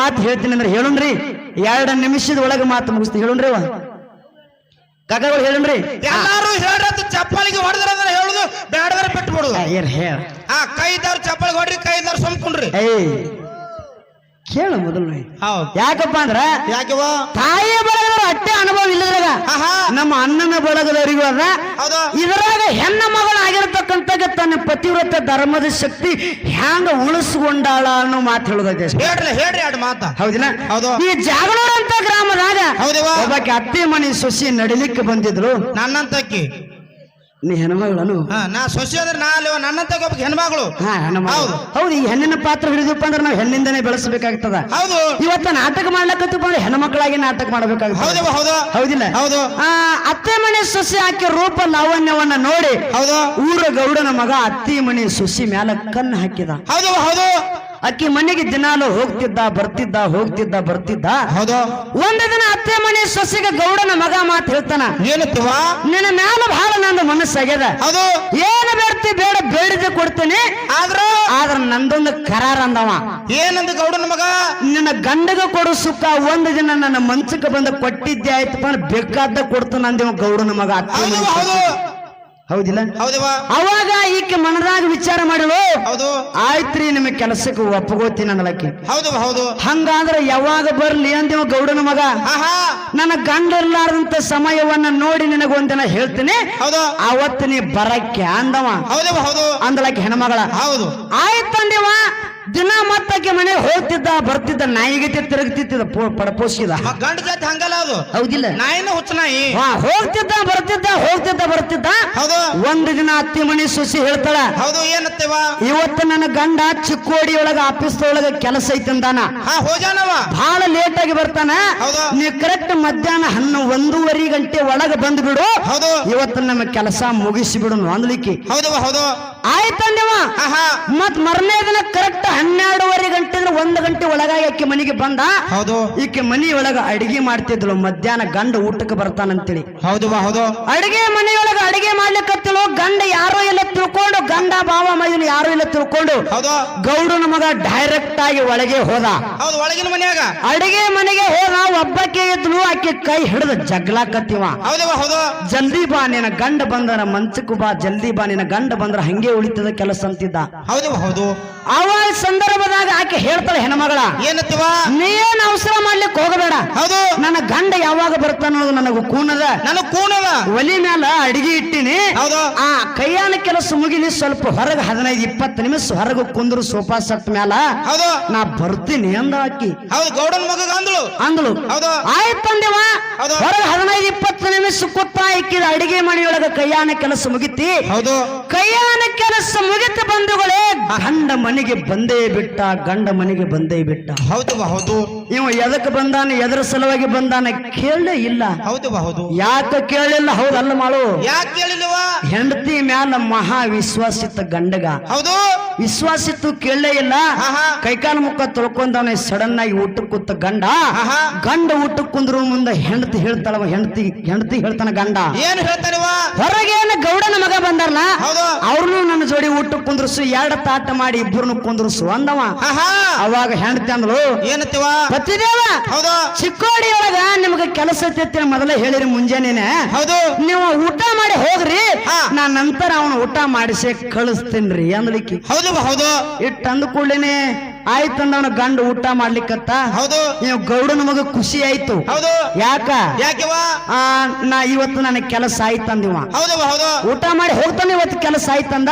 ಮಾತು ಹೇಳ್ತೀನಿ ಅಂದ್ರೆ ಹೇಳುಣ್ರಿ. ಎರಡು ನಿಮಿಷದ ಒಳಗೆ ಮಾತು ಮುಗಿಸ್ತೀನಿ. ಹೇಳುಣ್ರಿ ಅವ ಕಾಕಗಳು ಹೇಳುಣ್ರಿ. ಎಲ್ಲಾರು ಹೇಳ್ರದ್ದು ಚಪ್ಪಲಿಗೆ ಹೊಡೆದ್ರ ಅಂದ್ರೆ ಹೇಳುದು ಬೇಡದ್ರೆ ಬಿಟ್ಟು ಬಿಡುದು ಏನ್ ಹೇಳ ಆ ಕೈ ಇದ್ದವ್ರು ಚಪ್ಪಲಿಗೆ ಹೊಡ್ರಿ ಕೈದಾರು ಸುಮ್ಕೊಂಡ್ರಿ. ಏಯ್ ಕೇಳು ಮೊದಲು ಯಾಕಪ್ಪ ಅಂದ್ರ ಯಾಕವ ತಾಯಿಯ ಬಳಗದವ್ರ ಅಟ್ಟೆ ಅನುಭವ ಇಲ್ಲದ್ರಾಗ ನಮ್ಮ ಅಣ್ಣನ ಬಳಗದವರಿಗೂ ಅದ ಇದ್ರಾಗ ಹೆಣ್ಣ ಮಗಳಾಗಿರ್ತಕ್ಕಂಥ ತನ್ನ ಪತಿವ್ರತ ಧರ್ಮದ ಶಕ್ತಿ ಹ್ಯಾಂಗ ಉಳಿಸ್ಕೊಂಡಾಳ ಅನ್ನೋ ಮಾತು ಹೇಳೋದೈತೆ ಹೇಳ್ರಿ ಹೇಳ್ರಿ ಎರಡು ಮಾತ. ಹೌದಿಲ್ಲ? ಹೌದು. ಈ ಜಾಗನೂರ್ ಅಂತ ಗ್ರಾಮದಾಗ ಒಬ್ಬಾಕಿ ಅತ್ತೆ ಮನೆ ಸೊಸಿ ನಡಿಲಿಕ್ಕೆ ಬಂದಿದ್ರು ನನ್ನಂತಕ್ಕಿ. ನೀ ಹೆಣ್ಮಗಳನು? ಹಾ ನಾ ಸೊಸೆ ಅಂದ್ರೆ ನಾ ಅಲ್ಲಿ ನನ್ನ ತಗೋಬೇಕು ಹೆಣ್ಮಗಳು. ಹಾ ಹೆಣ್ಮಗಳು. ಹೌದು. ಹೌದು ಈ ಹೆಣ್ಣಿನ ಪಾತ್ರ ಹಿಡಿದಪ್ಪ ಅಂದ್ರೆ ನಾವು ಹೆಣ್ಣಿಂದನೇ ಬೆಳೆಸಬೇಕಾಗ್ತದ. ಹೌದು. ಇವತ್ತ ನಾಟಕ ಮಾಡ್ಲಕ್ಕತ್ತಪ್ಪ ಅಂದ್ರೆ ಹೆಣ್ಮಕ್ಳಾಗಿ ನಾಟಕ ಮಾಡ್ಬೇಕಾಗ್ತದೆ. ಹೌದು ಹೌದು. ಹೌದಿಲ್ಲ? ಹೌದು. ಆ ಅತ್ತೆ ಮನೆ ಸೊಸೆ ಹಾಕಿ ರೂಪ ಲಾವಣ್ಯವನ್ನ ನೋಡಿ ಹೌದು. ಊರ ಗೌಡನ ಮಗ ಅತ್ತಿ ಮನೆ ಸೊಸಿ ಮ್ಯಾಲ ಕಣ್ಣು ಹಾಕಿದ. ಹೌದು ಹೌದು. ಅಕ್ಕಿ ಮನೆಗೆ ದಿನಾಲು ಹೋಗ್ತಿದ್ದ ಬರ್ತಿದ್ದ ಹೋಗ್ತಿದ್ದ ಬರ್ತಿದ್ದ. ಹೌದು. ಒಂದು ದಿನ ಅತ್ತೆ ಮನೆ ಸೊಸೆಗೆ ಗೌಡನ ಮಗ ಮಾತು ಹೇಳ್ತಾನ. ಏನತ್ತವ ನಿನ್ನ ಮ್ಯಾಲ ಬಹಳ ನಂದು ಮನಸ್ಸಾಗ್ಯದ. ಹೌದು. ಏನು ಬರ್ತಿ ಬೇಡ ಬೇಡದೆ ಕೊಡ್ತೇನೆ. ಆದ್ರ? ಆದ್ರ ನಂದೊಂದು ಕರಾರ ಅಂದವ. ಏನಂದ ಗೌಡನ ಮಗ? ನಿನ್ನ ಗಂಡಗ ಕೊಡು ಸುಖ ಒಂದು ದಿನ ನನ್ನ ಮನ್ಸಕ್ಕೆ ಬಂದ ಕೊಟ್ಟಿದ್ದೆ ಆಯ್ತಪ್ಪ ಬೇಕಾದ ಕೊಡ್ತಾನ ಅಂದೇವ ಗೌಡನ ಮಗ ಅತ್ತೆ. ಹೌದಿಲ್ಲ? ಹೌದವ ಅವಾಗ ಈಕೆ ಮನದಾಗ ವಿಚಾರ ಮಾಡಿಳು ಹೌದು. ಆಯ್ತ್ರಿ ನಿಮಗೆ ಕೆಲಸಕ್ಕೆ ಒಪ್ಪಗೋತೀನಿ ಅನ್ನಲಕ್ಕೆ ಹೌದು ಹೌದು. ಹಂಗಾದ್ರೆ ಯಾವಾಗ ಬರ್ಲಿ ಅಂದೇವ ಗೌಡನ ಮಗ? ನನ್ನ ಗಂಡ ಇರ್ಲಾರ್ದಂತ ಸಮಯವನ್ನ ನೋಡಿ ನಿನಗೊಂದಿನ ಹೇಳ್ತೀನಿ. ಹೌದು. ಅವತ್ತು ನೀ ಬರಕ್ಕೆ ಅಂದವ. ಹೌದು ಹೌದು. ಅಂದಲಕ್ಕೆ ಹೆಣ್ಮಗಳ. ಹೌದು. ಆಯ್ತಂದೇವ ದಿನ ಮತ್ತಕ್ಕೆ ಮನೆ ಹೋಗ್ತಿದ್ದ ಬರ್ತಿದ್ದ ನಾಯಿಗತಿ ತಿರುಗ್ತಿದ್ದ ಪಡಪೋಸಿದ. ಗಂಡ ಜಾತಿ ಹಂಗಲ್ಲ ಅದು. ಹೌದಿಲ್ಲ. ನಾಯಿನ ಹುಚ್ಚ ನಾಯಿ. ಹಾ ಹೋಗ್ತಿದ್ದ ಬರ್ತಿದ್ದ ಹೋಗ್ತಿದ್ದ ಬರ್ತಿದ್ದ. ಹೌದು. ಒಂದು ದಿನ ಅತ್ತಿ ಮನೆ ಸುಸಿ ಹೇಳ್ತಾಳ ಹೌದು ಏನತ್ತೇವ? ಇವತ್ತು ನನ್ನ ಗಂಡ ಚಿಕ್ಕೋಡಿ ಒಳಗ ಆಫೀಸ್ ಒಳಗ ಕೆಲಸ ಐತಂದಾನ. ಹಾ ಹೋಜಾನವ ಬಹಳ ಲೇಟ್ ಆಗಿ ಬರ್ತಾನ. ಹೌದು. ನೀ ಕರೆಕ್ಟ್ ಮಧ್ಯಾಹ್ನ ಹನ್ನ ಒಂದೂವರೆ ಗಂಟೆ ಒಳಗ ಬಂದ್ಬಿಡು ಹೌದು. ಇವತ್ತು ನಮ್ಮ ಕೆಲಸ ಮುಗಿಸಿ ಬಿಡು ಅಂದ್ಲಿಕ್ಕೆ ಹೌದವ ಹೌದು. ಆಯ್ತಂದೇವ. ಮತ್ ಮರನೇ ದಿನ ಕರೆಕ್ಟ್ ಹನ್ನೆರಡುವರೆ ಗಂಟೆ ಅಂದ್ರೆ ಒಂದು ಗಂಟೆ ಒಳಗಾಗಿ ಆಕೆ ಮನೆಗೆ ಬಂದ. ಹೌದು. ಈಕೆ ಒಳಗ ಅಡಿಗೆ ಮಾಡ್ತಿದ್ಲು. ಮಧ್ಯಾಹ್ನ ಗಂಡ ಊಟಕ್ಕೆ ಬರ್ತಾನಂತೇಳಿ ಹೌದು ಹೌದು. ಅಡಿಗೆ ಮನೆಯೊಳಗ ಅಡಿಗೆ ಮಾಡ್ಲಿಕ್ಕತ್ತಿಳು. ಗಂಡ ಯಾರೋ ಇಲ್ಲ ತಿಳ್ಕೊಂಡು ಗಂಡ ಬಾವ ಮೈನ ಯಾರೋ ಇಲ್ಲ ತಿಳ್ಕೊಂಡು ಹೌದು. ಗೌಡನ ಮಗ ಡೈರೆಕ್ಟ್ ಆಗಿ ಒಳಗೆ ಹೋದ. ಹೌದು ಒಳಗಿನ ಮನೆಯಾಗ. ಅಡಿಗೆ ಮನೆಗೆ ಹೋದ. ಒಬ್ಬಕ್ಕೆ ಇದ್ಲು ಆಕೆ ಕೈ ಹಿಡಿದ ಜಗ್ಲಾಕತ್ತಿವ. ಕತ್ತಿವ ಹೌದು. ಜಲ್ದಿ ಬಾ ನಿನ್ನ ಗಂಡ ಬಂದ್ರ ಮಂಚಕ್ಕೂ ಬಾ ಜಲ್ದಿ ಬಾ ನಿನ್ನ ಗಂಡ ಬಂದ್ರ ಹಂಗೆ ಉಳಿತದ ಕೆಲಸ ಅಂತಿದ್ದ. ಹೌದು ಹೌದು. ಅವಾಗ ಸಂದರ್ಭದಾಗ ಆಕೆ ಹೇಳ್ತಾಳೆ ಹೆಣ್ಮಗಳ ಏನತ್ತವ ನೀನ್ ಅವಸರ ಮಾಡ್ಲಿಕ್ಕೆ ಹೋಗಬೇಡ. ಹೌದು. ನನ್ನ ಗಂಡ ಯಾವಾಗ ಬರ್ತಾನೋ ಅನ್ನೋದು ನನಗೂ ಕೂನದ. ನನಗ ಕೂನದ. ಒಲಿ ಮ್ಯಾಲ ಅಡಿಗೆ ಇಟ್ಟಿನಿ. ಹೌದು. ಆ ಕೈಯಾನ ಕೆಲಸ ಮುಗಿಲಿ ಸ್ವಲ್ಪ ಹೊರಗೆ ಹದಿನೈದು ಇಪ್ಪತ್ತು ನಿಮಿಷ ಹೊರಗೆ ಕುಂದ್ರು ಸೋಫಾ ಸೆಟ್ ಮ್ಯಾಲ ನಾ ಬರ್ತೀನಿ ಅಂದ ಆಕಿ ಹೌದು ಮಗ ಅಂದಳು. ಅಂದ್ಳು. ಆಯ್ತಂದೇವ. ಹೊರಗೆ ಹದಿನೈದು ಇಪ್ಪತ್ತು ನಿಮಿಷ ಕೂತ ಇಕ್ಕಿದ ಅಡಿಗೆ ಮನೆಯೊಳಗ ಕೈಯಾನ ಕೆಲಸ ಮುಗಿತಿ. ಹೌದು. ಕೈಯಾನ ಕೆಲಸ ಮುಗಿತ ಬಂಧುಗಳೇ ಗಂಡ ಮನೆಗೆ ಬಂದೇ ಬಿಟ್ಟ ಗಂಡ ಮನೆಗೆ ಬಂದೇ ಬಿಟ್ಟ. ಹೌದು ಹೌದು. ಇವ ಎದಕ್ ಬಂದಾನ ಎದರ ಸಲುವಾಗಿ ಬಂದಾನ ಕೇಳಲೇ ಇಲ್ಲ. ಹೌದು ಹೌದು. ಯಾಕೆ ಕೇಳಿಲ್ಲ? ಹೌದಲ್ಲ ಮಾಡು ಯಾಕೆ ಕೇಳಿಲ್ವಾ ಹೆಂಡತಿ ಮ್ಯಾಲ ಮಹಾ ವಿಶ್ವಾಸಿತ ಗಂಡಗ. ಹೌದು. ವಿಶ್ವಾಸಿತ್ತು ಕೇಳಲೇ ಇಲ್ಲ. ಕೈಕಾಲ ಮುಖ ತೊಳ್ಕೊಂಡವನೆ ಸಡನ್ ಆಗಿ ಊಟ ಕೂತ ಗಂಡ. ಗಂಡ ಊಟ ಕುಂದ್ರು ಮುಂದೆ ಹೆಂಡತಿ ಹೇಳ್ತಾಳವ ಹೆಂಡತಿ ಹೆಂಡತಿ ಹೇಳ್ತಾನ ಗಂಡ. ಏನ್ ಹೇಳ್ತಾನವ? ಹೊರಗೇನ ಗೌಡನ ಮಗ ಬಂದಾರಲ್ಲ ಅವ್ರನ್ನು ನನ್ನ ಜೋಡಿ ಊಟ ಕುಂದ್ರಸು ಎರಡ ತಾಟ ಮಾಡಿ ಇಬ್ಬರನ್ನು ಕುಂದ್ರಸು ಅಂದವ. ಅವಾಗ ಹೆಂಡತಿ ಅಂದ್ಲು ಏನತ್ತಿವ ಪತಿದೇವ ಹೌದು. ಚಿಕ್ಕೋಡಿ ಒಳಗ ನಿಮ್ಗೆ ಕೆಲಸ ಐತಿ ಮೊದಲೇ ಹೇಳಿರಿ ಮುಂಜಾನೆ ಹೌದು. ನೀವು ಊಟ ಮಾಡಿ ಹೋಗ್ರಿ. ಹಾ. ನಂತರ ಅವನು ಊಟ ಮಾಡಿಸಿ ಕಳಿಸ್ತೇನ್ರಿ ಅಂದ್ಲಿಕ್ಕೆ. ಹೌದು ಹೌದು. ಇಟ್ಟು ಅಂದ ಕೂಡಲೇನೆ ಆಯ್ತಂದ ಅವನ ಗಂಡ ಊಟ ಮಾಡ್ಲಿಕ್ಕತ್ತ. ಹೌದು. ನೀವು ಗೌಡನ ಮಗ ಖುಷಿ ಆಯ್ತು. ಹೌದು. ಯಾಕ? ಯಾಕೆವ ಆ ನಾ ಇವತ್ತು ನನಗೆ ಕೆಲಸ ಆಯ್ತಂದಿವ ಹೌದು ಹೌದು. ಊಟ ಮಾಡಿ ಹೋಗ್ತಾನೆ ಇವತ್ತು ಕೆಲಸ ಆಯ್ತಂದ?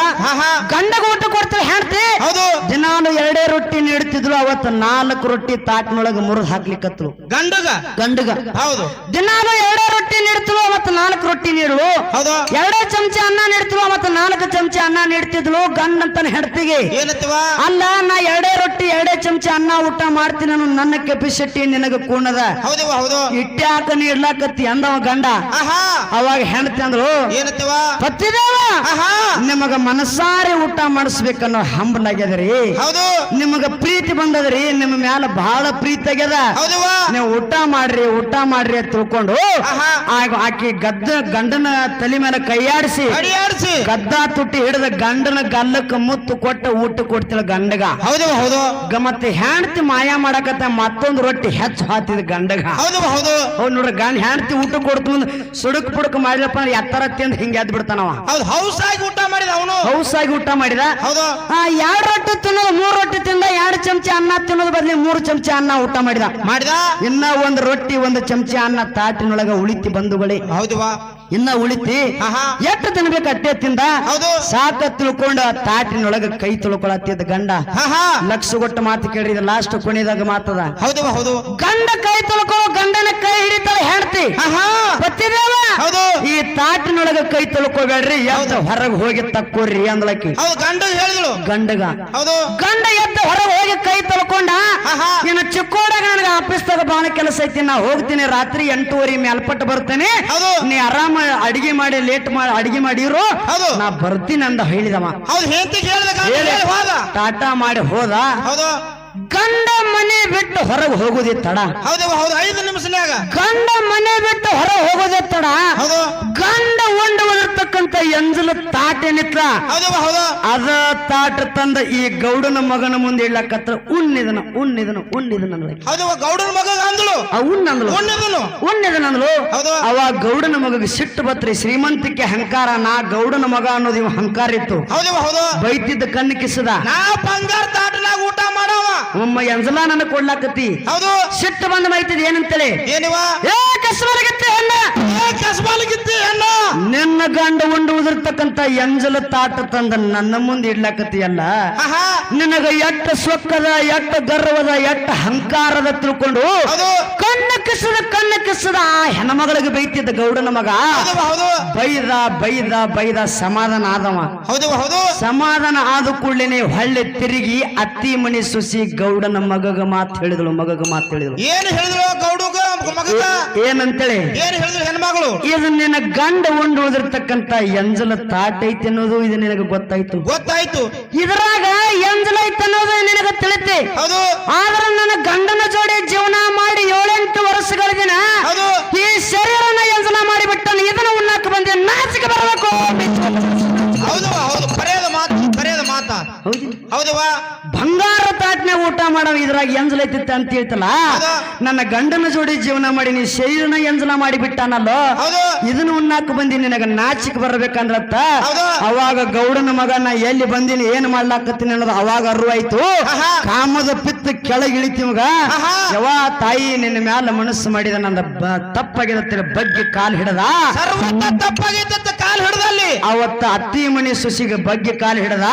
ಗಂಡಗ ಊಟ ಕೊಡ್ತಾರೆ ಹೆಣ್ತಿ ಹೌದು. ದಿನಾನು ಎರಡೇ ರೊಟ್ಟಿ ನೀಡ್ತಿದ್ರು ಅವತ್ತು ನಾಲ್ಕು ರೊಟ್ಟಿ ತಾಟ್ನೊಳಗ ಮುರಿದು ಹಾಕ್ಲಿಕ್ಕತ್ರು ಗಂಡಗ? ಗಂಡಗ. ಹೌದು. ದಿನಾನು ಎರಡೇ ರೊಟ್ಟಿ ನೀಡ್ತಿದ್ರು ಅವತ್ತು ನಾಲ್ಕು ರೊಟ್ಟಿ ನೀಡು ಹೌದು. ಎರಡೇ ಚಮಚ ಅನ್ನ ನೀಡ್ತಿದ್ವು ಅವತ್ತು ನಾಲ್ಕು ಚಮಚ ಅನ್ನ ನೀಡ್ತಿದ್ಲು ಗಂಡ ಹೆಂಡತಿಗೆ. ಏನತ್ತವ ಅಲ್ಲ ನಾ ಎರಡೇ ರೊಟ್ಟಿ ಎರಡೇ ಚಮಚ ಅನ್ನ ಊಟ ಮಾಡ್ತೀನಿ ನಾನು ನನ್ನ ಕೆಪಿಸಿಟಿ ನಿನಗ ಕೂಣದ. ಇಟ್ಟೆ ಹೌದು. ಇಟ್ಟ್ಯಾಕ ನೀಡ್ಲಾಕತ್ತಿ ಅಂದವ ಗಂಡ. ಆಹಾ. ಅವಾಗ ಹೆಂಡತಿ ಅಂದ್ರು ಏನತ್ತವ ಪತ್ತಿದೇವ ಆಹಾ. ನಿಮಗ ಮನಸಾರೆ ಊಟ ಮಾಡಿಸ್ಬೇಕನ್ನೋ ಹಂಬಲಾಗ್ಯದ್ರಿ ಹೌದು. ನಿಮಗ ಪ್ರೀತಿ ಬಂದದ್ರಿ ನಿಮ್ಮ ಮ್ಯಾಲ ಬಹಳ ಪ್ರೀತಿ ಆಗ್ಯದ. ನೀವು ಊಟ ಮಾಡ್ರಿ ಊಟ ಮಾಡ್ರಿ ಅಂತ ತಿಳ್ಕೊಂಡು ಆಗ ಆಕಿ ಗದ್ದ ಗಂಡನ ತಲೆ ಮೇಲೆ ಕೈಯಾಡಿಸಿ. ಗದ್ದ ತುಟ್ಟಿ ಹಿಡಿದ ಗಂಡನ ಗಲ್ಲಕ್ಕ ಮುತ್ತು ಕೊಟ್ಟ ಊಟ ಕೊಡ್ತಿಲ್ಲ ಗಂಡಗ. ಹೌದು ಹೌದು. ಗ ಮತ್ತೆ ಹೆಂಡತಿ ಮಾಯ ಮಾಡಕತ್ತ ಮತ್ತೊಂದು ರೊಟ್ಟಿ ಹೆಚ್ಚು ಹಾತಿದ ಗಂಡಗ. ಹೌದು ಹೌದು. ಹೌದು ನೋಡ್ರಿ ಗಂಡ ಹೆಂಡತಿ ಊಟ ಕೊಡ್ತು ಸುಡುಕ್ ಪುಡುಕ್ ಮಾಡಿದಪ್ಪ ಅಂದ್ರೆ ಎತ್ತರ ತಿಂದ್ ಹಿಂಗೆ ಎದ್ದು ಬಿಡ್ತಾನವ. ಹೌದು ಹೌಸ್ ಆಗಿ ಊಟ ಮಾಡಿದ ಅವನು. ಹೌಸಾಗಿ ಊಟ ಮಾಡಿದ. ಹೌದು. ಆ ಎರಡು ರೊಟ್ಟಿ ತಿನ್ನೋದು ಮೂರು ರೊಟ್ಟಿ ತಿಂದ ಎರಡು ಚಮಚ ಅನ್ನ ತಿನ್ನೋದು ಬದ್ಲಿ ಮೂರು ಚಮಚ ಅನ್ನ ಊಟ ಮಾಡಿದ. ಮಾಡಿದ? ಇನ್ನ ಒಂದು ರೊಟ್ಟಿ ಒಂದು ಚಮಚ ಅನ್ನ ತಾಟಿನೊಳಗ ಉಳಿತಿ ಬಂಧುಗಳೇ. ಹೌದು ವಾ. ಇನ್ನ ಉಳಿತಿ. ಎಷ್ಟು ತಿನ್ಬೇಕು ಅಟ್ಟೆ ತಿಂದ? ಸಾಕ ತಿಳ್ಕೊಂಡ ತಾಟಿನೊಳಗ ಕೈ ತುಳ್ಕೊಳತ್ತಿದ್ದ ಗಂಡ. ಲಕ್ಷ ಕೊಟ್ಟು ಮಾತು ಇದು ಲಾಸ್ಟ್ ಕೊನೆದಾಗ ಮಾತದ. ಹೌದು ಹೌದು. ಗಂಡ ಕೈ ತುಳ್ಕೊಳ್ಳೋ ಗಂಡನ ಕೈ ಹಿಡಿತಾಳೆ ಹೆಂಡತಿ. ಹಾ ಹಾ. ಗೊತ್ತಿದೇವ? ಹೌದು. ಈ ತಾಟಿನೊಳಗ ಕೈ ತೊಳ್ಕೋಬೇಡ್ರಿ ಎದ್ದ ಹೊರಗೆ ಹೋಗಿ ತಕ್ಕೋರಿ ಅಂದ್ಲಕ್ಕಿ. ಗಂಡ ಹೇಳಿದಳು. ಗಂಡಗ. ಹೌದು. ಗಂಡ ಎದ್ದ ಹೊರಗೆ ಹೋಗಿ ಕೈ ತೊಳ್ಕೊಂಡ. ಇನ್ನು ಚಿಕ್ಕೋಡಾಗ ನನಗೆ ಆಫೀಸ್ದಾಗ ಬಾಳ ಕೆಲಸ ಐತಿ ನಾ ಹೋಗ್ತೀನಿ ರಾತ್ರಿ ಎಂಟೂವರೆ ಮೇಲ್ಪಟ್ಟು ಬರ್ತೇನೆ. ನೀ ಆರಾಮ ಅಡಿಗೆ ಮಾಡಿ ಲೇಟ್ ಮಾಡಿ ಅಡಿಗೆ ಮಾಡಿರು ಹೌದು. ನಾ ಬರ್ತೀನಿ ಅಂದ ಹೇಳಿದವ. ಹೌದು ಹೆಂಡತಿಗೆ ಹೇಳಿ. ಟಾಟಾ ಮಾಡಿ ಹೋದ. ಹೌದು. ಗಂಡ ಮನೆ ಬಿಟ್ಟು ಹೊರಗೆ ಹೋಗುದೇ ತಡ. ಹೌದು ಹೌದು ಐದು ನಿಮಿಷನ್ಯಾಗ. ಗಂಡ ಮನೆ ಬಿಟ್ಟು ಹೊರಗೆ ಹೋಗೋದೇ ತಡ. ಹೌದು. ಗಂಡ ಉಂಡು ಎಂಜಲ ತಾಟ ನಿತ್ರ. ಹೌದು ವಾ ಹೌದು. ಅದ ತಾಟ ತಂದ ಈ ಗೌಡನ ಮಗನ ಮುಂದೆ ಇಡ್ಲಕತ್ರ ಉಣ್ಣಿದನ ಉಣ್ಣಿದನ ಉಣ್ಣಿದನ ಗೌಡನ ಮಗ ಅಂದಳು ಆ ಉಣ್ಣಂದ್ಲು. ಉಣ್ಣಿದನು. ಅವ ಗೌಡನ ಮಗಗೆ ಸಿಟ್ಟು ಬತ್ರಿ ಶ್ರೀಮಂತಿಕೆ ಹಂಕಾರ ನಾ ಗೌಡನ ಮಗ ಅನ್ನೋದು ಇವ ಹಂಕಾರ ಇತ್ತು. ಬೈತಿದ್ದ ಕಣ್ಣು ಕಿಸದ. ತಾಟನಾಗ ಊಟ ಮಾಡವ. ಒಮ್ಮ ಎಂಜಲ ನನ್ನ ಕೊಡ್ಲಾಕತ್ತಿ. ಸಿಟ್ಟು ಬಂದ ಬೈತಿದ್ ಏನಂತೇಳಿ? ಏನಿವ? ಏ ಗತ್ತೆ ಹೆಣ್ಣ ಅಣ್ಣ. ನಿನ್ನ ಗಂಡ ಉಂಡು ಉದಿರ್ತಕ್ಕಂತ ಎಂಜಲ ತಾಟ ತಂದ ನನ್ನ ಮುಂದೆ ಇಡ್ಲಾಕತ್ತಿಯಲ್ಲ? ನಿನಗ ಎಟ್ಟ ಸೊಕ್ಕದ ಎಟ್ಟ ಗರ್ವದ ಎಟ್ಟ ಹಂಕಾರದ ತಿಳ್ಕೊಂಡು ಕಣ್ಣ ಕಿಸದ ಕಣ್ಣ ಕಿಸದ ಆ ಹೆಣ್ಮಗಳಿಗೆ ಬೈತಿದ್ದ ಗೌಡನ ಮಗ. ಬೈದ ಬೈದ ಬೈದ ಸಮಾಧಾನ ಆದವ. ಹೌದು ಹೌದು. ಸಮಾಧಾನ ಆದ ಕೂಡಲೇ ಹೊಳ್ಳೆ ತಿರುಗಿ ಅತ್ತಿ ಮಣಿ ಸುಸಿ ಗೌಡನ ಮಗಗ ಮಾತು ಹೇಳಿದಳು ಮಗಗ ಮಾತು ಹೇಳಿದಳು. ಏನು ಹೇಳಿದಳು ಮಗಗ ಏನಂತೇಳಿ? ಏನ್ ಹೇಳಿದ್ರು ಹೆಣ್ಮಗಳು? ಇದು ನಿನ್ನ ಗಂಡ ಉಂಡು ಉಳಿದಿರ್ತಕ್ಕಂತ ಎಂಜಲ ತಾಟ್ ಐತಿ ಅನ್ನೋದು ಇದು ನಿನಗೆ ಗೊತ್ತಾಯ್ತು. ಗೊತ್ತಾಯ್ತು. ಇದ್ರಾಗ ಎಂಜಲ ಐತಿ ಅನ್ನೋದು ನಿನಗೆ ತಿಳಿತಿ. ಹೌದು. ಆದ್ರೆ ನನ್ನ ಗಂಡನ ಜೋಡಿ ಜೀವನ ಮಾಡಿ ಏಳೆಂಟು ವರ್ಷಗಳ ದಿನ ಈ ಶರೀರನ ಎಂಜಲ ಮಾಡಿಬಿಟ್ಟನು ಇದನ್ನ ಉಣ್ಣಾಕ ಬಂದೆ ನಾಚಿಕೆ ಬರಬೇಕು. ಹೌದು ಹೌದು. ಬರೆಯದ ಮಾತು ಬರೆಯದ ಮಾತಾ. ಹೌದು. ಹೌದು ವಾ. ಬಂಗಾರ ತಾಟ್ನೆ ಊಟ ಮಾಡೋ ಇದ್ರಾಗ ಎಂಜಲೈತಿತ್ತ ಅಂತ ಹೇಳ್ತಲ್ಲ ನನ್ನ ಗಂಡನ ಜೋಡಿ ಜೀವನ ಮಾಡಿ ನೀ ಶರೀರನ ಎಂಜಲ ಮಾಡಿ ಬಿಟ್ಟಾನಲ್ಲೋ ಹೌದು ಇದನ್ನ ಉಣ್ಣಾಕ್ ಬಂದಿ ನಿನಗ ನಾಚಿಕ್ ಬರ್ಬೇಕಂದ್ರತ್ತ. ಅವಾಗ ಗೌಡನ ಮಗನ ಎಲ್ಲಿ ಬಂದಿನಿ ಏನ್ ಮಾಡ್ಲಾಕತ್ತೀನಿ ಅನ್ನೋದು ಅವಾಗ ಅರಿವಾಯ್ತು. ಕಾಮದ ಪಿತ್ತ ಕೆಳಗಿಳಿತಿ ಮಗ ಆಹಾ. ಯವಾ ತಾಯಿ ನಿನ್ನ ಮ್ಯಾಲ ಮನಸ್ಸು ಮಾಡಿದ ನನ್ನ ತಪ್ಪಾಗಿರತ್ತಿರ ಬಗ್ಗೆ ಕಾಲ್ ಹಿಡದ ತಪ್ಪಾಗೈತತ್ತ ಕಾಲ್ ಹಿಡ್ದಲ್ಲಿ ಅವತ್ತ ಅತ್ತಿ ಮನಿ ಸುಸಿಗೆ ಬಗ್ಗೆ ಕಾಲು ಹಿಡದ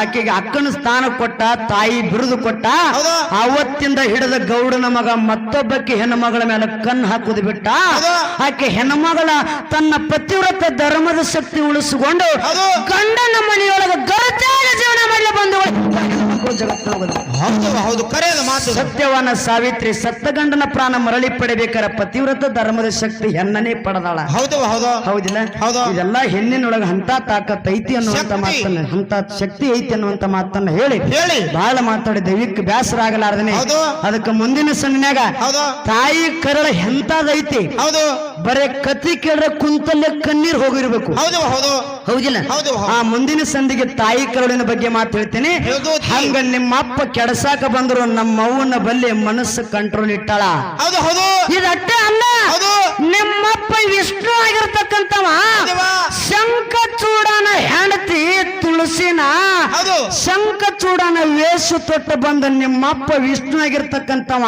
ಆಕೆಗೆ ಅಕ್ಕನ ಸ್ಥಾನ ಕೊಟ್ಟ ತಾಯಿ ಬಿರುದು ಕೊಟ್ಟ ಅವತ್ತಿಂದ ಹಿಡಿದ ಗೌಡನ ಮಗ ಮತ್ತೊಬ್ಬಕ್ಕೆ ಹೆಣ್ಣು ಮಗಳ ಮೇಲೆ ಕಣ್ಣು ಹಾಕುದು ಬಿಟ್ಟ. ಆಕೆ ಹೆಣ್ಣುಮಗಳ ತನ್ನ ಪತಿವ್ರತ ಧರ್ಮದ ಶಕ್ತಿ ಉಳಿಸಿಕೊಂಡು. ಗಂಡನ ಮನೆಯೊಳಗೆ ಗರಚಾರ ಜೀವನ ಮಾಡಲು ಬಂದು ಜಗತ್ತಿನ ಹೌದು ವಾ ಹೌದು ಕರೆಯದ ಮಾತು. ಸತ್ಯವನ ಸಾವಿತ್ರಿ ಸತ್ತಗಂಡನ ಪ್ರಾಣ ಮರಳಿ ಪಡಿಬೇಕಾರ ಪತಿವ್ರತ ಧರ್ಮದ ಶಕ್ತಿ ಹೆಣ್ಣನೇ ಪಡೆದಾಳ. ಹೌದು ಹೌದು. ಹೌದಿಲ್ಲ? ಹೌದು. ಇದೆಲ್ಲ ಹೆಣ್ಣಿನೊಳಗ ಹಂತ ತಾಕತ್ ಐತಿ ಅನ್ನುವಂತ. ಮಾತನ್ನ ಹಂತ ಶಕ್ತಿ ಐತಿ ಅನ್ನುವಂತ ಮಾತನ್ನ ಹೇಳಿ. ಹೇಳಿ. ಬಹಳ ಮಾತಾಡಿ ದೈವಿಕ ಬ್ಯಾಸರ ಆಗಲಾರ್ದನೆ ಹೌದು. ಅದಕ್ಕೆ ಮುಂದಿನ ಸಣ್ಣನ್ಯಾಗ ಹೌದು. ತಾಯಿ ಕರಳ ಹೆಂತಾದೈತಿ ಹೌದು. ಬರೇ ಕತಿ ಕೇಳ್ರೆ ಕುಂತಲ್ಲೇ ಕಣ್ಣೀರ್ ಹೋಗಿರ್ಬೇಕು. ಹೌದು ಹೌದು. ಹೌದಿಲ್ಲ? ಹೌದು, ಹೌದು. ಆ ಮುಂದಿನ ಸಂಧಿಗೆ ತಾಯಿ ಕರುಳಿನ ಬಗ್ಗೆ ಮಾತು ಹಂಗ ನಿಮ್ಮ ಅಪ್ಪ ಕೆಡಸಾಕ ಬಂದ್ರು ನಮ್ಮ ಅವ್ವನ ಬಲ್ಲಿ ಮನಸ್ಸು ಕಂಟ್ರೋಲ್ ಇಟ್ಟಾಳ. ಹೌದು ಹೌದು. ಇದಟ್ಟೆ ಅಲ್ಲ ನಿಮ್ಮಪ್ಪ ವಿಷ್ಣು ಆಗಿರ್ತಕ್ಕಂಥವ. ಶಂಖ ಚೂಡನ ಹೆಂಡತಿ ತುಳಸಿನ ಹೌದು. ಶಂಖಚೂಡನ ವೇಷ ತೊಟ್ಟು ಬಂದ ನಿಮ್ಮಪ್ಪ ವಿಷ್ಣು ಆಗಿರ್ತಕ್ಕಂಥವ.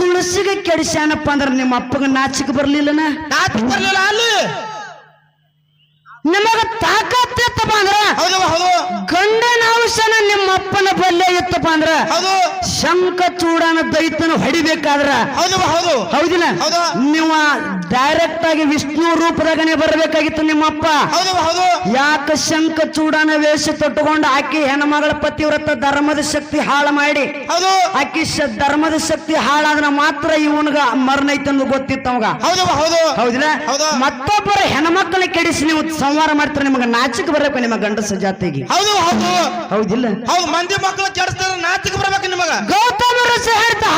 ತುಳಸಿಗೆ ಕೆಡಿಸ್ಯಾನಪ್ಪ ಅಂದ್ರೆ ನಿಮ್ಮ ಅಪ್ಪಗ ನಾಚಿಕೆ ಬರ್ಲಿಲ್ಲನ? ನಾಚಿಕೆ ಬರ್ಲಿಲ್ಲ ಅಲ್ಲಿ. ನಿಮಗ ತಾಕತ್ ಇತ್ತಪ್ಪ ಅಂದ್ರ ಗಂಡನ ಅಂಶನ ನಿಮ್ಮ ಅಪ್ಪನ ಬಲ್ಲೆ ಇತ್ತಪ್ಪ ಅಂದ್ರ ಹೌದು. ಶಂಖಚೂಡನ ದೈತನ ಹೊಡಿಬೇಕಾದ್ರ ಹೌದಿಲ್ಲ? ಹೌದು. ನೀವು ಡೈರೆಕ್ಟ್ ಆಗಿ ವಿಷ್ಣು ರೂಪದಾಗನೆ ಬರಬೇಕಾಗಿತ್ತು ನಿಮ್ಮಪ್ಪ. ಹೌದು ಹೌದು. ಯಾಕ ಶಂಖ ಚೂಡನ ವೇಷ ತೊಟ್ಟುಕೊಂಡು ಆಕಿ ಹೆಣ್ಮಗಳ ಪತಿವ್ರತ ಧರ್ಮದ ಶಕ್ತಿ ಹಾಳು ಮಾಡಿ. ಹೌದು. ಆಕಿ ಧರ್ಮದ ಶಕ್ತಿ ಹಾಳಾದ್ರ ಮಾತ್ರ ಇವನ್ಗ ಮರಣ ಐತಂದು ಗೊತ್ತಿತ್ತು ಅವಾಗ ಹೌದು ಹೌದು. ಹೌದಿಲ್ಲ? ಹೌದು. ಮತ್ತೊಬ್ಬರ ಹೆಣ್ಮಕ್ಳ ಕೆಡಿಸಿ ನೀವು ಸಂವಾರ ಮಾಡ್ತಾರೆ ನಿಮಗೆ ನಾಚಿಕೆ ಬರಬೇಕು ನಿಮ್ಮ ಗಂಡಸ ಜಾತಿಗೆ. ಹೌದು ಹೌದು. ಹೌದಿಲ್ಲ? ಹೌದು ಮಂದಿ ಮಕ್ಕಳು ಕೆಡಿಸ್ತಾರೆ ನಾಚಿಕೆ ಬರಬೇಕು ನಿಮಗ. ಗೌತಮ ಋಷಿ ಹೇಳ್ತಾ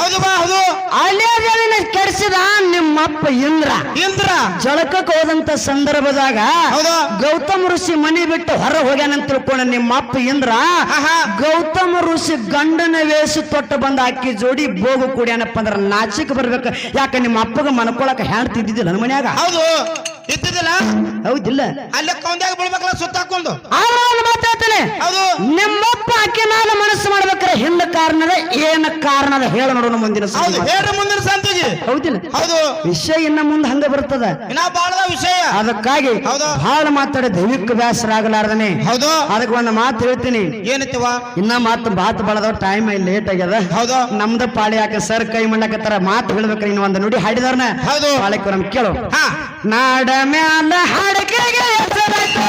ಹೌದು ಬಾ ಹೌದು. ಅಲ್ಲೇದೇಳಿನ ಕೆಡಿಸಿದ ನಿಮ್ಮ ಅಪ್ಪ ಇಂದ್ರ. ಇಂದ್ರ? ಜಳಕಕ್ಕೆ ಹೋದಂತ ಸಂದರ್ಭದಾಗ. ಗೌತಮ ಋಷಿ ಮನೆ ಬಿಟ್ಟು ಹೊರ ಹೋಗ್ಯಾನಂತ ತಿಳ್ಕೊಂಡ ನಿಮ್ಮಪ್ಪ ಇಂದ್ರ. ಗೌತಮ ಋಷಿ ಗಂಡನ ವೇಷ ತೊಟ್ಟು ಬಂದ ಅಕ್ಕಿ ಜೋಡಿ ಬೋಗು ಕೂಡ್ಯಾನಪ್ಪ ಅಂದ್ರ ನಾಚಿಕ್ ಬರ್ಬೇಕು. ಯಾಕ ನಿಮ್ಮ ಅಪ್ಪಗ ಮನ್ಕೊಳಕ ಹೆಣ್ತಿದ್ದಿದ್ದಿಲ್ಲ ನನ್ನ ಮನ್ಯಾಗ? ಹೌದು. ಇದ್ದಿದ್ದಿಲ್ಲ? ಹೌದಿಲ್ಲ. ಅಲ್ಲೇ ಕೌಂದ್ಯಾಗ ಬೀಳ್ಬೇಕಲ್ಲ ಸುತ್ತಾಕೊಂಡು ಆದ್ರೆ ಒಂದು ಮಾತಾಡ್ತೇನೆ ಹೌದು. ನಿಮ್ಮಪ್ಪ ಆಕೆ ನಾನು ಮನಸ್ಸು ಮಾಡ್ಬೇಕಾರೆ ಹಿಂದ ಕಾರಣದ ಏನ ಕಾರಣದ ಹೇಳ ನೋಡೋಣ ಮುಂದಿನ ಹೌದು ಸಂದರ್ಭ. ಹೇಳ್ರಿ ಮುಂದಿನ ಸಂತಿಗೆ. ಹೌದಿಲ್ಲ. ಹೌದು. ವಿಷಯ ಇನ್ನ ಮುಂದೆ ಹಂಗ ಬರ್ತದ. ಇನ್ನ ಬಾಳದ ವಿಷಯ. ಅದಕ್ಕಾಗಿ ಹೌದು. ಬಹಳ ಮಾತಾಡಿ ದೈವಿಕ ಬ್ಯಾಸರಾಗಲಾರ್ದನೆ ಹೌದು. ಅದಕ್ಕೆ ಒಂದು ಮಾತು ಹೇಳ್ತೀನಿ. ಏನೈತಿವ? ಇನ್ನ ಮಾತು ಬಾತ್ ಬಳದ ಟೈಮ್ ಲೇಟ್ ಆಗ್ಯದ. ಹೌದು. ನಮ್ದ ಪಾಳಿ ಯಾಕೆ ಸರ್ ಕೈ ಮಾಡಕತ್ತಾರ? ಮಾತು ಹೇಳ್ಬೇಕ್ರಿ ಇನ್ನು ಒಂದು ನುಡಿ ಹಾಡಿದಾರ್ನ ಹೌದು. ಪಾಳಿಕ್ ನಮ್ ಕೇಳು. ಹಾ. ನಾಡ ಮ್ಯಾಲ ಹಡಕೆಗೆ ಹೆಸರಾಯ್ತು.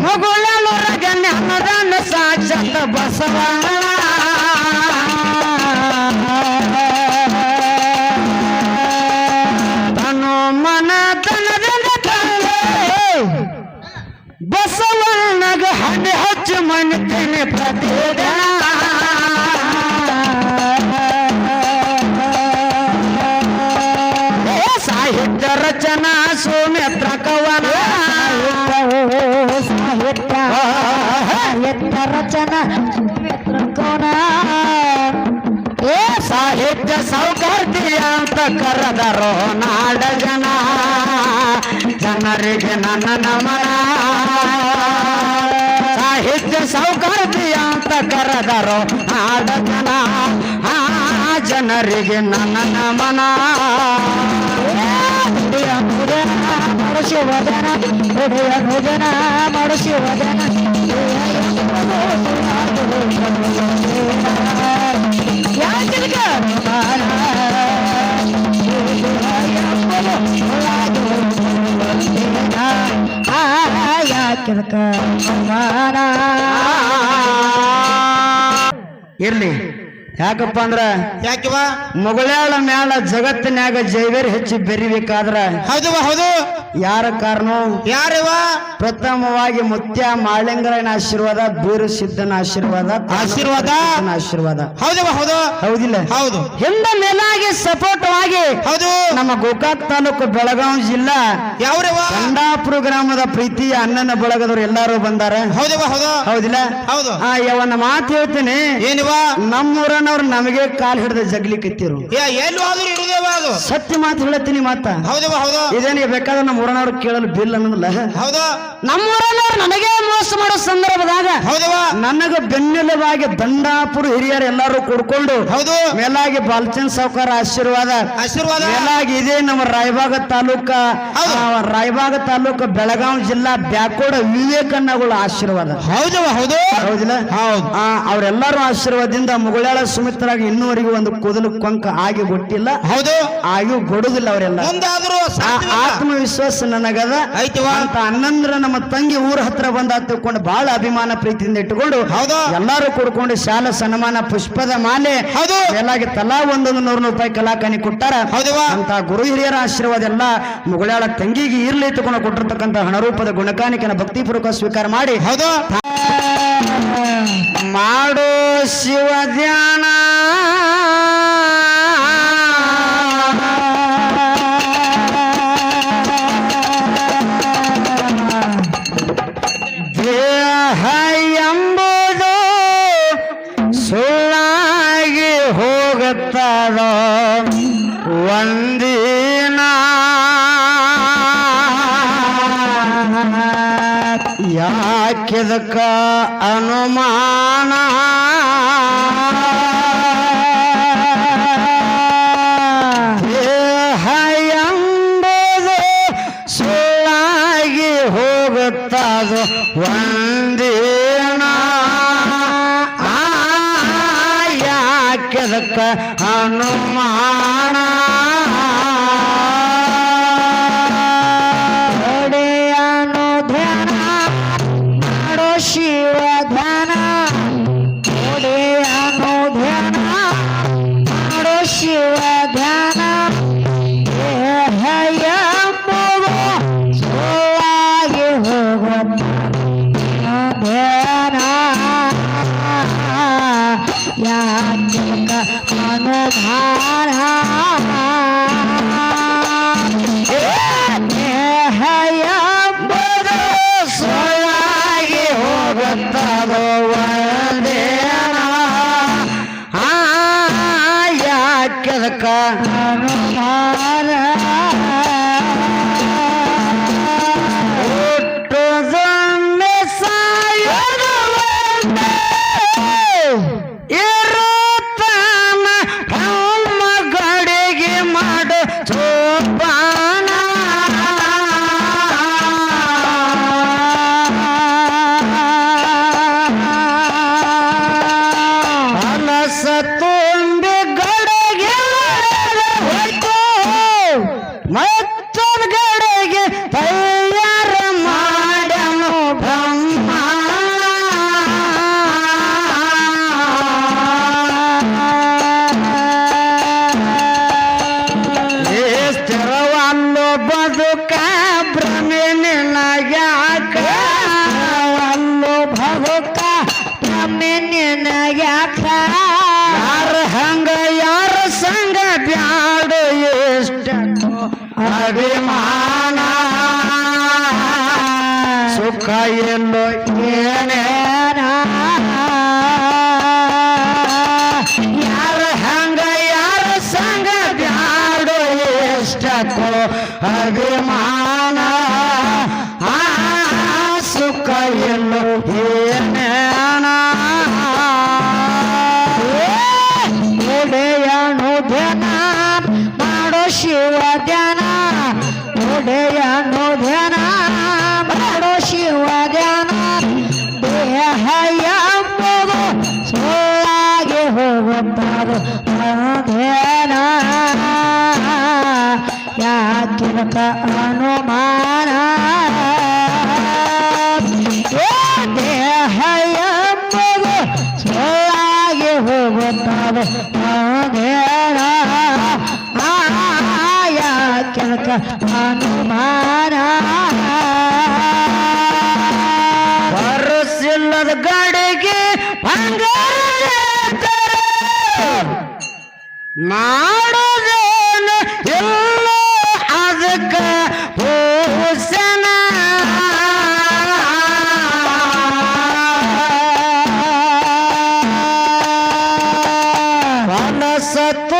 ಮಗುಳಲೂರ ಗಣ್ಯನದನ್ನ ಸಾಕ್ಷಾತ್ ಬಸವಣ್ಣ. ತನು ಮನ ತನದಿಂದ ತಂದೆ. ಬಸವಣ್ಣಗ ಹಣ್ಣು ಹಚ್ಚು ಮಣ್ತೀನಿ ಪ್ರತಿದಿನ. ಏ ಸಾಹಿತ್ಯ ಸೌಕರ್ತಿ ಅಂತ ಕರೆದರೋ ನಾಡ ಜನ ಜನರಿಗೆ ನನ್ನ ನಮನ ಸಾಹಿತ್ಯ ಸೌಕರ್ತಿ ಅಂತ ಕರೆದರೋ ನಾಡ ಜನ ಆ ಜನರಿಗೆ ನನ್ನ ನಮನ ಮರುಶಿವದನ ಹೃದಯ ಭೋಜನ ಮರುಶಿವದನ ಇರ್ಲಿ. ಯಾಕಪ್ಪ ಅಂದ್ರ ಯಾಕಿವ? ಮೊಗಳಾಳ ಮ್ಯಾಲ ಜಗತ್ತಿನ್ಯಾಗ ಜೈವೇರ್ ಹೆಚ್ಚಿ ಬೆರಿಬೇಕಾದ್ರ ಹೌದು ಹೌದು. ಯಾರ ಕಾರಣ? ಯಾರಿವ? ಪ್ರಥಮವಾಗಿ ಮುತ್ಯ ಮಾಳಿಂಗರಾಯನ ಆಶೀರ್ವಾದ ಬೀರು ಸಿದ್ಧನ ಆಶೀರ್ವಾದ ಆಶೀರ್ವಾದ? ಆಶೀರ್ವಾದ. ಹೌದವ ಹೌದು? ಹೌದಿಲ್ಲ. ಹೌದು. ಹಿಂದ ಮೇಲಾಗಿ ಸಪೋರ್ಟವಾಗಿ ಹೌದು. ನಮ್ಮ ಗೋಕಾಕ್ ತಾಲೂಕು ಬೆಳಗಾವಿ ಜಿಲ್ಲಾ ಯಾವ ಕಂಡಾಪುರ ಗ್ರಾಮದ ಪ್ರೀತಿಯ ಅಣ್ಣನ ಬಳಗದವ್ರು ಎಲ್ಲಾರು ಬಂದಾರ. ಹೌದವ ಹೌದು? ಹೌದಿಲ್ಲ? ಹೌದು. ಆ ಯಾವನ್ನ ಮಾತು ಹೇಳ್ತೀನಿ. ಏನಿವ? ನಮ್ಮೂರನವ್ರು ನಮಗೆ ಕಾಲ್ ಹಿಡಿದ ಜಗ್ಲಿಕತ್ತಿರು ಏ ಎಲ್ಲಿ ಇರುದೇವ ಅದು. ಸತ್ಯ ಮಾತು ಹೇಳತ್ತೀನಿ ಮಾತಾ. ಹೌದವ ಹೌದು. ಇದೇನಿಗೆ ಬೇಕಾದ್ರೆ ನಮ್ಮ ಊರನವ್ರು ಕೇಳಲು ಬಿಲ್ ಅನ್ನೋದಿಲ್ಲ. ನಮ್ಮ ನಮ್ಮೂರನವ್ರು ನನಗೆ ಮೋಸ ಮಾಡೋ ಸಂದರ್ಭದಾಗ ಹೌದವಾ ನನಗ ಬೆನ್ನೆಲುಬಾಗಿ ದಂಡಾಪುರ ಹಿರಿಯರು ಎಲ್ಲಾರು ಕೂಡ್ಕೊಂಡು ಹೌದು. ಮೇಲಾಗಿ ಬಾಲಚಂದ್ ಸಾವುಕಾರ ಆಶೀರ್ವಾದ ಆಶೀರ್ವಾದ. ಮೇಲಾಗಿ ಇದೇ ನಮ್ಮ ರಾಯಬಾಗ ತಾಲೂಕ ಹೌದು. ತಾಲೂಕ ರಾಯಬಾಗ ತಾಲೂಕು ಬೆಳಗಾವಿ ಜಿಲ್ಲಾ ಬ್ಯಾಕೋಡ ವಿವೇಕಣ್ಣಗಳ ಆಶೀರ್ವಾದ. ಹೌದವ ಹೌದು. ಹೌದಿಲ್ಲ? ಹೌದು. ಆ, ಅವರೆಲ್ಲರೂ ಆಶೀರ್ವಾದದಿಂದ ಮುಗುಳಾಳ ಸುಮಿತ್ರಾಗ ಇನ್ನೂವರೆಗೂ ಒಂದು ಕೂದಲು ಕೊಂಕ ಆಗಿ ಗೊಟ್ಟಿಲ್ಲ ಹೌದು. ಆಗಿ ಗೊಡುದಿಲ್ಲ ಅವರೆಲ್ಲ. ಆತ್ಮವಿಶ್ವಾಸ ಆತ್ಮವಿಶ್ವಾಸ ನನಗದ. ಐತಿವ ಅಂತ ಅನ್ನಂದ್ರ ನಮ್ಮ ತಂಗಿ ಊರ ಹತ್ರ ಬಂದ ತಿಳ್ಕೊಂಡು ಬಹಳ ಅಭಿಮಾನ ಪ್ರೀತಿಯಿಂದ ಇಟ್ಟುಕೊಂಡು ಹೌದು. ಎಲ್ಲಾರು ಕೂಡ್ಕೊಂಡು ಶಾಲಾ ಸನ್ಮಾನ ಪುಷ್ಪದ ಮಾಲೆ ಹೌದು. ಎಲ್ಲಾಗಿ ತಲಾ ಒಂದೊಂದು ನೂರು ರೂಪಾಯಿ ಕಲಾಕಾನಿ ಕೊಟ್ಟಾರ. ಹೌದವ ಅಂತ ಗುರು ಹಿರಿಯರ ಆಶೀರ್ವಾದ ಎಲ್ಲ ಮುಗುಳಾಳ ತಂಗಿಗೆ ಇರ್ಲಿ ತಗೊಂಡು ಕೊಟ್ಟಿರ್ತಕ್ಕಂಥ ಹಣರೂಪದ ಗುಣಕಾಣಿಕೆನ ಭಕ್ತಿಪೂರ್ವಕ ಸ್ವೀಕಾರ ಮಾಡಿ. ಹೌದು. ಮಾಡೋ ಶಿವ ಧ್ಯಾನ. ಯಾಕಿದಕ್ಕ ಅನುಮಾನ. ಎಂಬುದು ಸುಳ್ಳಾಗಿ ಹೋಗುತ್ತದು ಒಂದಿನ. ಯಾಕಿದಕ್ಕ на... ಮನಸ್ಸ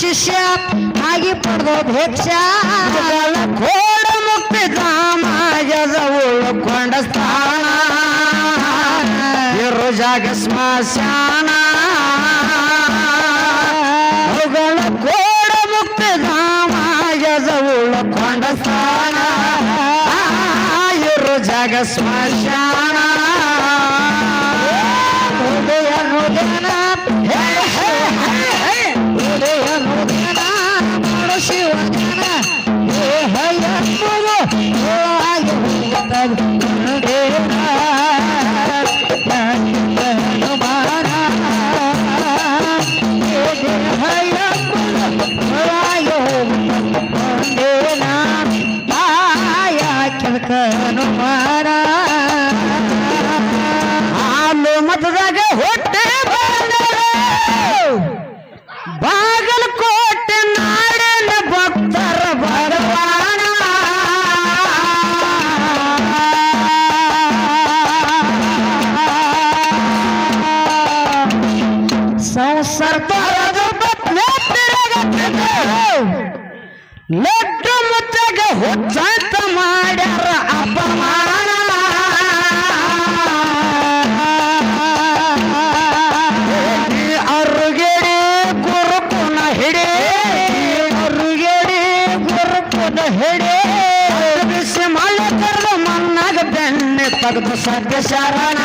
ಶಿಷ್ಯ ಆಗಿ ಪಡೆದೋದು ಹೆಚ್ಚ ಕೋಡ ಮುಕ್ತಿ ಕೊಂಡ ಸ್ಥಾನ. ಇರು ಜಾಗ ಸ್ಮಶಾನ. ಕೋಡ ಮುಕ್ತಿ ಕೊಂಡ ಸ್ಥಾನ. ಇರು ಜಾಗ ಸ್ಮಶ ತೆಗೆದ ಹೇಳಿ ಬಿಸಿ ಮಾಲೀಕರದ ಮನ್ನಾಗ ಬೆಣ್ಣೆ ತೆಗೆದು ಸದ್ಯ ಶರಣ.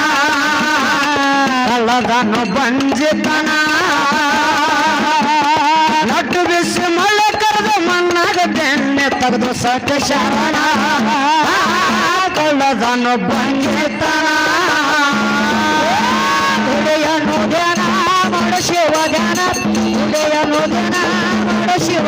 ಕಳ್ಳದನು ಬಂಜಿತನ. ನಟ್ಟು ಬಿಸಿ ಮಾಲೀಕರದ ಮನ್ನಾಗ ಬೆಣ್ಣೆ ತೆಗೆದು ಸದ್ಯ ಶರಣ. ಕಳ್ಳದನು ಬಂಜಿತನ. ಹುಲಿಯನು ಜನ ಮಾಡ ಶಿವ ಜನ ಹುಲಿಯನು ಧ್ಯಾನ ಶಿವ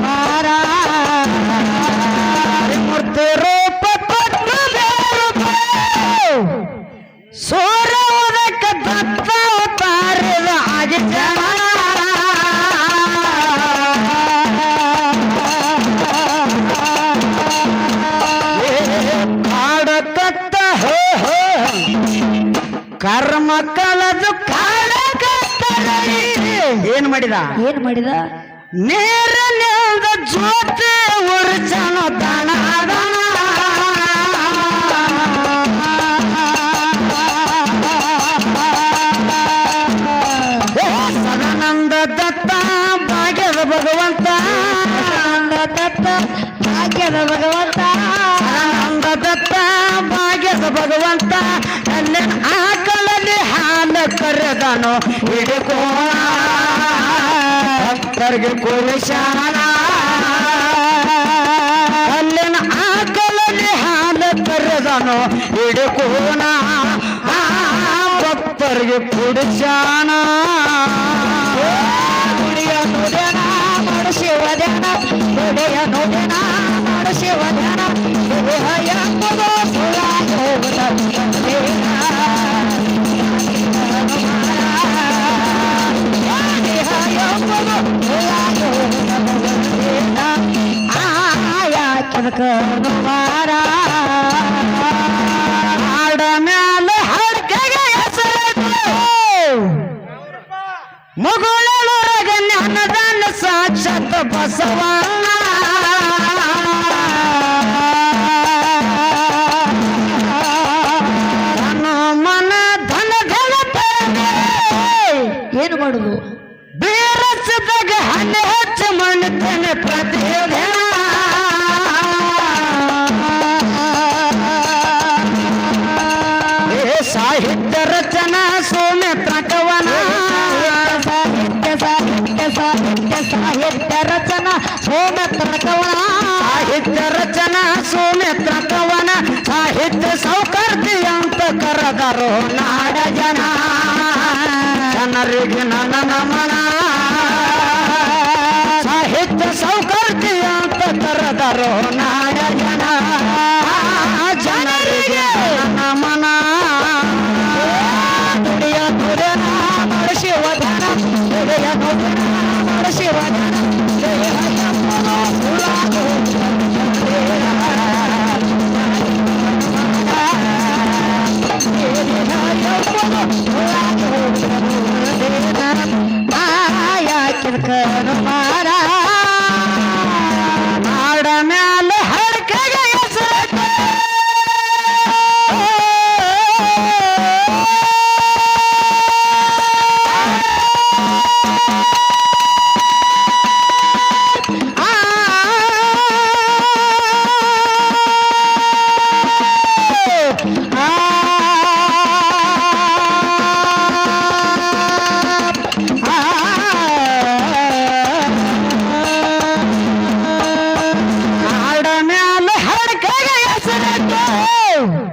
ಮಾಡಿದ? ಏನ್ ಮಾಡಿದ? ನೇರ ನೇದ ಜೋತೆ ಉರ್ಚನ ಸದಾನಂದ ದತ್ತ ಭಾಗ್ಯದ ಭಗವಂತ. ಸದಾನಂದ ದತ್ತ ಭಾಗ್ಯದ ಭಗವಂತ. ಸದಾನಂದ ದತ್ತ ಭಾಗ್ಯದ ಭಗವಂತ. ನನ್ನ ಆಕಲಲ್ಲಿ ಹಾಲು ಕರೆದನು ಹಿಡಿಕೋ ಹಿಡ್ಕೋಣ ಭಕ್ತರಿಗೆ ಕುರುಶಾನ ಅಲ್ಲಿನ ಆಕಲಲ್ಲಿ ಹಾಲ ಕರೆದನು ಹಿಡ್ಕೋಣ ಭಕ್ತರಿಗೆ ಕುಡಿಸಾನ ಗುಡಿಯ ನುಡಿಯನ ಮಾಡಿಸುವ ಧ್ಯಾನ ಗುಡಿಯ ನುಡಿಯನ ಮಾಡಿಸುವ ಧ್ಯಾನ ದೇಹ ಎಂಬುದು ಆಯಾಕನು ಮಾರ ಹಾಡ ಮ್ಯಾಲ ಹಡ್ಕೆಗೆ ಮಗಳೊಳಗ ಜ್ಞಾನದಾನ ಸಾಕ್ಷಾತ್ ಬಸವಣ್ಣ ಕರೆದರು ನಾಡ ಜನ ಜನರಿಗೆ ನನ್ನ ನಮನ ಸಾಹಿತ್ಯ ಸೌಕರ್ತಿ ಅಂತ ಕರೆದರು ನಾಡ ಜನ ಜನರಿಗೆ ನಮನ ದುಡಿಯ ನುಡಿನ ಮಾಡಿಸುವ ಧ್ಯಾನ ದುಡಿಯ ನುಡಿನ